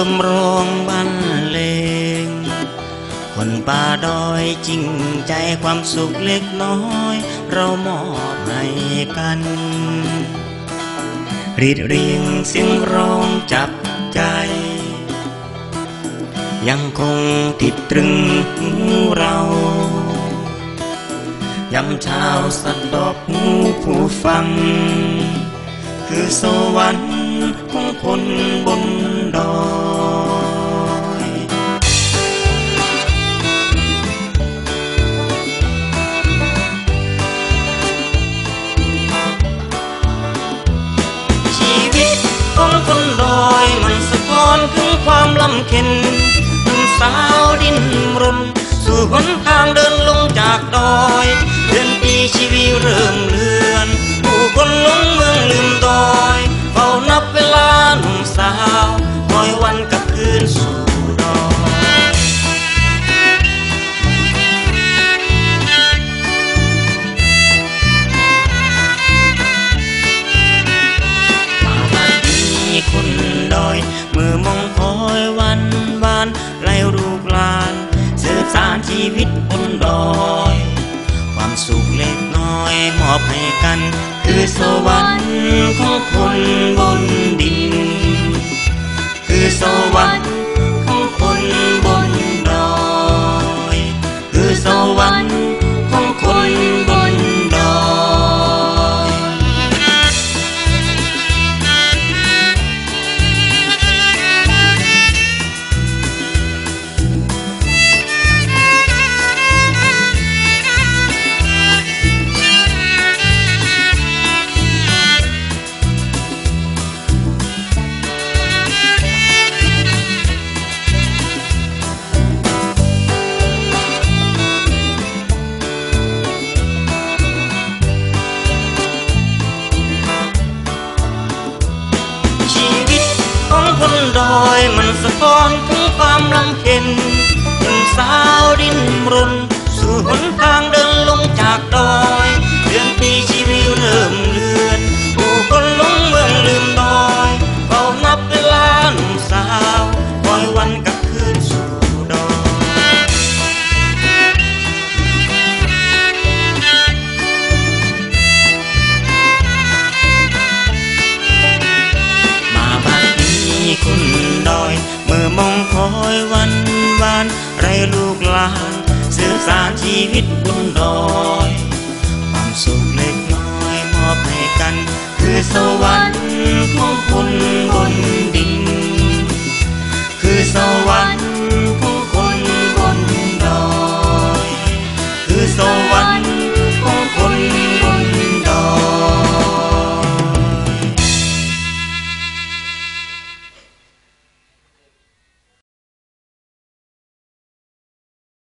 รมร้องบรรเลง คนป่าดอยจริงใจความสุขเล็กน้อย เรามอบให้กันรีดเรียงเสียงร้องจับใจ ยังคงติดตรึงเรายำเช้าสัดดอกหูผู้ฟัง คือสวรรค์ วิตของคนดอยมันสะท้อนถึงความลำเค็นหนุ่มสาวดิ้นรน คือสวรรค์ของคนบนดิน คือสวรรค์ ทอนถึงความลำเค็ญหนุ่มสาวดิ้นรนสู่หนทางเดิน ชีวิตบุญดอยความสุขเล็กน้อยมอบให้กัน คือสวรรค์ของคนบน